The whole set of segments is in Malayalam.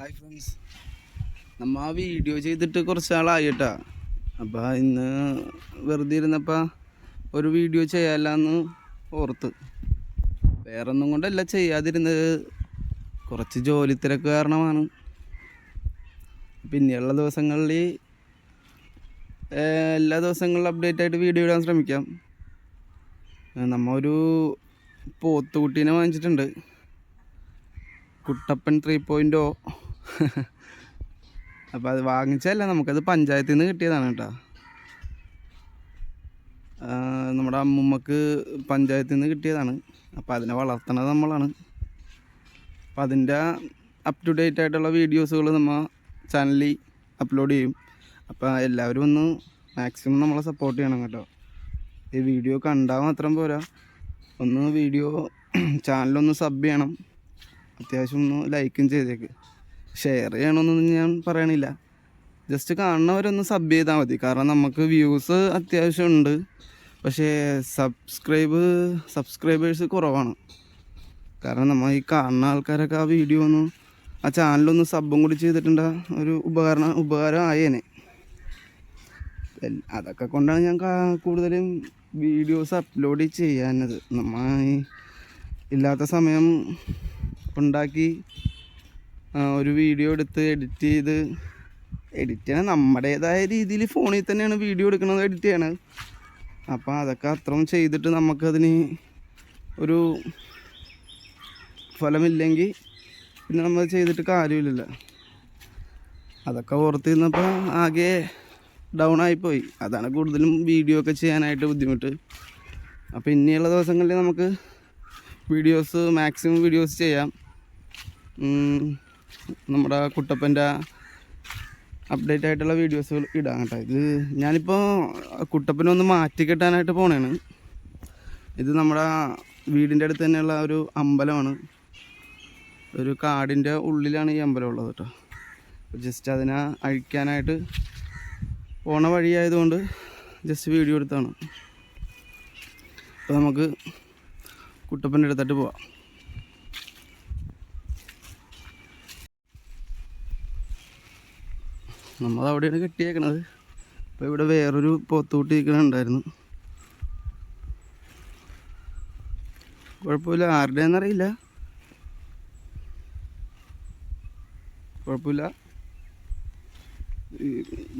ഹായ് ഫ്രണ്ട്സ് നമ്മ ആ വീഡിയോ ചെയ്തിട്ട് കുറച്ച് നാളായി കേട്ടാ അപ്പോൾ ഇന്ന് വെറുതെ ഇരുന്നപ്പോൾ ഒരു വീഡിയോ ചെയ്യാമല്ലെന്ന് ഓർത്ത്. വേറെ ഒന്നും കൊണ്ടല്ല ചെയ്യാതിരുന്നത്. കുറച്ച് ജോലി തിരക്ക് കാരണമാണ്. പിന്നെയുള്ള ദിവസങ്ങളിൽ എല്ലാ ദിവസങ്ങളിലും അപ്ഡേറ്റ് ആയിട്ട് വീഡിയോ ഇടാൻ ശ്രമിക്കാം. നമ്മ ഒരു പോത്തുകുട്ടീനെ വാങ്ങിച്ചിട്ടുണ്ട്. കുട്ടപ്പൻ ത്രീ പോയിന്റ് അപ്പോൾ അത് വാങ്ങിച്ചല്ല നമുക്കത് പഞ്ചായത്തിൽ നിന്ന് കിട്ടിയതാണ് കേട്ടോ. നമ്മുടെ അമ്മുമ്മക്ക് പഞ്ചായത്തിൽ നിന്ന് കിട്ടിയതാണ്. അപ്പോൾ അതിനെ വളർത്തണത് നമ്മളാണ്. അപ്പോൾ അതിന്റെ അപ് ടു ഡേറ്റ് ആയിട്ടുള്ള വീഡിയോസുകൾ നമ്മൾ ചാനലിൽ അപ്ലോഡ് ചെയ്യും. അപ്പോൾ എല്ലാവരും ഒന്ന് മാക്സിമം നമ്മളെ സപ്പോർട്ട് ചെയ്യണം കേട്ടോ. ഈ വീഡിയോ കണ്ടാൽ മാത്രം പോരാ. ഒന്ന് വീഡിയോ ചാനലൊന്ന് സബ് ചെയ്യണം. അത്യാവശ്യം ഒന്ന് ലൈക്കും ചെയ്തേക്ക്. ഷെയർ ചെയ്യണമെന്നൊന്നും ഞാൻ പറയണില്ല. ജസ്റ്റ് കാണുന്നവരൊന്ന് സബ് ചെയ്താൽ മതി. കാരണം നമുക്ക് വ്യൂസ് അത്യാവശ്യം ഉണ്ട് പക്ഷേ സബ്സ്ക്രൈബ് സബ്സ്ക്രൈബേഴ്സ് കുറവാണ്. കാരണം നമ്മൾ ഈ കാണുന്ന ആൾക്കാരൊക്കെ ആ വീഡിയോ ഒന്ന് ആ ചാനലൊന്ന് സബും കൂടി ചെയ്തിട്ടുണ്ട് ഒരു ഉപകരണം ഉപകാരം ആയേനെ. അതൊക്കെ കൊണ്ടാണ് ഞാൻ കൂടുതലും വീഡിയോസ് അപ്ലോഡ് ചെയ്യാനത് നമ്മ ഇല്ലാത്ത സമയം ഉണ്ടാക്കി ഒരു വീഡിയോ എടുത്ത് എഡിറ്റ് ചെയ്ത് എഡിറ്റ് ചെയ്യണം നമ്മുടേതായ രീതിയിൽ ഫോണിൽ തന്നെയാണ് വീഡിയോ എടുക്കുന്നത് എഡിറ്റ് ചെയ്യണത് അപ്പോൾ അതൊക്കെ അത്രയും ചെയ്തിട്ട് നമുക്കതിന് ഒരു ഫലമില്ലെങ്കിൽ പിന്നെ നമ്മൾ ചെയ്തിട്ട് കാര്യമില്ലല്ലോ. അതൊക്കെ ഓർത്ത് നിന്നപ്പോൾ ആകെ ഡൗൺ ആയിപ്പോയി. അതാണ് കൂടുതലും വീഡിയോ ഒക്കെ ചെയ്യാനായിട്ട് ബുദ്ധിമുട്ട്. അപ്പോൾ ഇനിയുള്ള ദിവസങ്ങളിൽ നമുക്ക് വീഡിയോസ് മാക്സിമം വീഡിയോസ് ചെയ്യാം. നമ്മുടെ കുട്ടപ്പന്റെ അപ്ഡേറ്റ് ആയിട്ടുള്ള വീഡിയോസ് ഇടാം കേട്ടോ. ഇത് ഞാനിപ്പോൾ കുട്ടപ്പനെ ഒന്ന് മാറ്റി കെട്ടാനായിട്ട് പോണേണ്. ഇത് നമ്മുടെ വീടിന്റെ അടുത്ത് തന്നെയുള്ള ഒരു അമ്പലമാണ്. ഒരു കാടിന്റെ ഉള്ളിലാണ് ഈ അമ്പലം ഉള്ളത് കേട്ടോ. ജസ്റ്റ് അതിനെ അഴിക്കാനായിട്ട് പോണ വഴിയായതുകൊണ്ട് ജസ്റ്റ് വീഡിയോ എടുത്താണ്. അപ്പോൾ നമുക്ക് കുട്ടപ്പന്റെ അടുത്തിട്ട് പോവാം. നമ്മൾ അവിടെയാണ് കെട്ടിയേക്കണത്. അപ്പോൾ ഇവിടെ വേറൊരു പോത്തുകൂട്ടി നിൽക്കണുണ്ടായിരുന്നു കുഴപ്പമില്ല. ആരുടെയെന്നറിയില്ല കുഴപ്പമില്ല.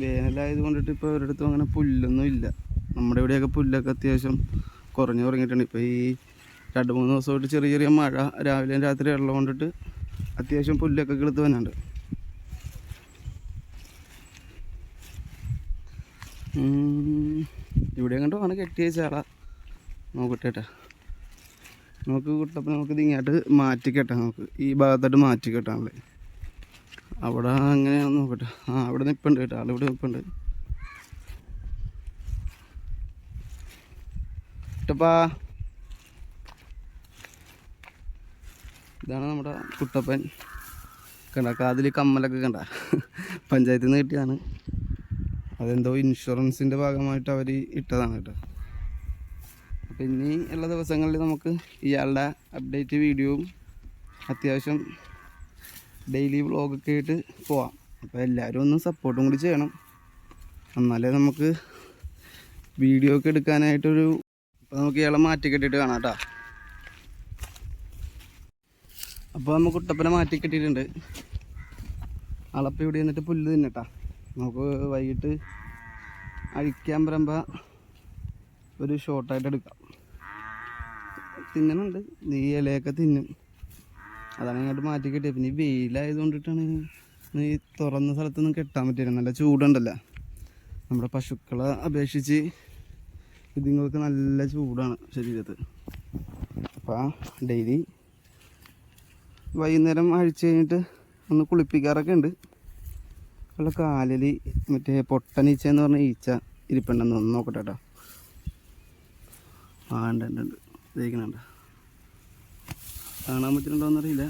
വേനലായത് കൊണ്ടിട്ട് ഇപ്പോൾ ഒരിടത്തും അങ്ങനെ പുല്ലൊന്നും ഇല്ല നമ്മുടെ ഇവിടെയൊക്കെ പുല്ലൊക്കെ അത്യാവശ്യം കുറഞ്ഞു തുടങ്ങിയിട്ടുണ്ട്. ഇപ്പോൾ ഈ രണ്ട് മൂന്ന് ദിവസമായിട്ട് ചെറിയ ചെറിയ മഴ രാവിലെയും രാത്രി വെള്ളം കൊണ്ടിട്ട് അത്യാവശ്യം പുല്ലൊക്കെ കിളുത്ത് വന്നുണ്ട് ഇവിടെ കണ്ടോ ആണ് കെട്ടിയ ചാള നോക്കട്ടെ നമുക്ക് കിട്ടപ്പോൾ നമുക്ക് ഇത് ഇങ്ങോട്ട് മാറ്റിക്കെട്ടാം നമുക്ക്. ഈ ഭാഗത്തോട്ട് മാറ്റിക്കെട്ടാണല്ലേ അവിടെ അങ്ങനെയാണെന്ന് നോക്കട്ടെ. ആ അവിടെ നിൽപ്പുണ്ട് കേട്ടോ. ആളിവിടെ നിൽപ്പുണ്ട് കുട്ടപ്പാ. ഇതാണ് നമ്മുടെ കുട്ടപ്പൻ. കണ്ട കാതിൽ കമ്മലൊക്കെ കണ്ട. പഞ്ചായത്തിൽ നിന്ന് കിട്ടിയതാണ്. അതെന്തോ ഇൻഷുറൻസിന്റെ ഭാഗമായിട്ട് അവർ ഇട്ടതാണ് കേട്ടോ. അപ്പോൾ ഇനി ഉള്ള ദിവസങ്ങളിൽ നമുക്ക് ഇയാളുടെ അപ്ഡേറ്റ് വീഡിയോയും അത്യാവശ്യം ഡെയിലി വ്ളോഗൊക്കെ ആയിട്ട് പോവാം. അപ്പോൾ എല്ലാവരും ഒന്ന് സപ്പോർട്ടും കൂടി ചെയ്യണം. എന്നാലേ നമുക്ക് വീഡിയോ ഒക്കെ എടുക്കാനായിട്ടൊരു അപ്പോൾ നമുക്ക് ഇയാളെ മാറ്റി കെട്ടിയിട്ട് കാണാം കേട്ടോ. അപ്പോൾ നമുക്ക് കുട്ടപ്പനെ മാറ്റി കെട്ടിയിട്ടുണ്ട്. ആളപ്പം ഇവിടെ നിന്നിട്ട് പുല്ല് തിന്നട്ടാ. നമുക്ക് വൈകിട്ട് അഴിക്കാൻ പറയുമ്പ ഒരു ഷോർട്ടായിട്ട് എടുക്കാം. തിന്നണുണ്ട്. നീ ഇലയൊക്കെ തിന്നും. അതാണ് ഇങ്ങോട്ട് മാറ്റി കിട്ടിയത്. പിന്നെ ഈ വെയിലായത് കൊണ്ടിട്ടാണ് ഈ തുറന്ന സ്ഥലത്തൊന്നും കെട്ടാൻ പറ്റില്ല നല്ല ചൂടുണ്ടല്ലോ. നമ്മുടെ പശുക്കളെ അപേക്ഷിച്ച് ഇതുങ്ങൾക്ക് നല്ല ചൂടാണ് ശരീരത്ത്. അപ്പോൾ ഡെയിലി വൈകുന്നേരം അഴിച്ചു കഴിഞ്ഞിട്ട് ഒന്ന് കുളിപ്പിക്കാറൊക്കെ ഉണ്ട്. ഉള്ള കാലിൽ മറ്റേ പൊട്ടനീച്ച എന്ന് പറഞ്ഞ ഈച്ച ഇരിപ്പുണ്ടെന്ന് ഒന്ന് നോക്കട്ടെ കേട്ടോ ആ ഉണ്ട് ഉണ്ട് ഉണ്ട്. ഇതേക്കുന്നുണ്ട് കാണാൻ പറ്റുന്നുണ്ടോന്നറിയില്ല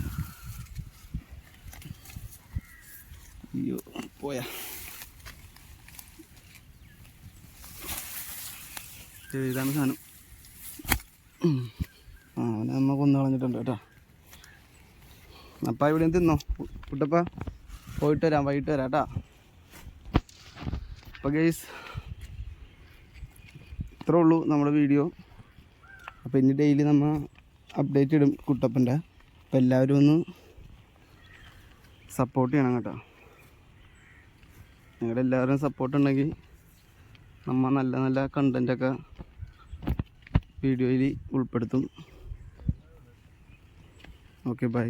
അയ്യോ പോയാ. ഇത് ഇതാണ് സാധനം. അവനെ അമ്മ കൊന്നു കളഞ്ഞിട്ടുണ്ട് കേട്ടോ. അപ്പം ഇവിടെ തിന്നോ? കുട്ടപ്പ പോയിട്ട് വരാം വൈകിട്ട് വരാം കേട്ടോ അപ്പോൾ ഗൈസ് ഇത്രേ ഉള്ളൂ നമ്മുടെ വീഡിയോ അപ്പോൾ ഇനി ഡെയിലി നമ്മൾ അപ്ഡേറ്റ് ഇടും കുട്ടപ്പന്റെ. അപ്പോൾ എല്ലാവരും ഒന്ന് സപ്പോർട്ട് ചെയ്യണം കേട്ടോ. നിങ്ങളുടെ എല്ലാവരും സപ്പോർട്ട് ഉണ്ടെങ്കിൽ നമ്മൾ നല്ല നല്ല കണ്ടന്റൊക്കെ വീഡിയോയിൽ ഉൾപ്പെടുത്തും. Okay bye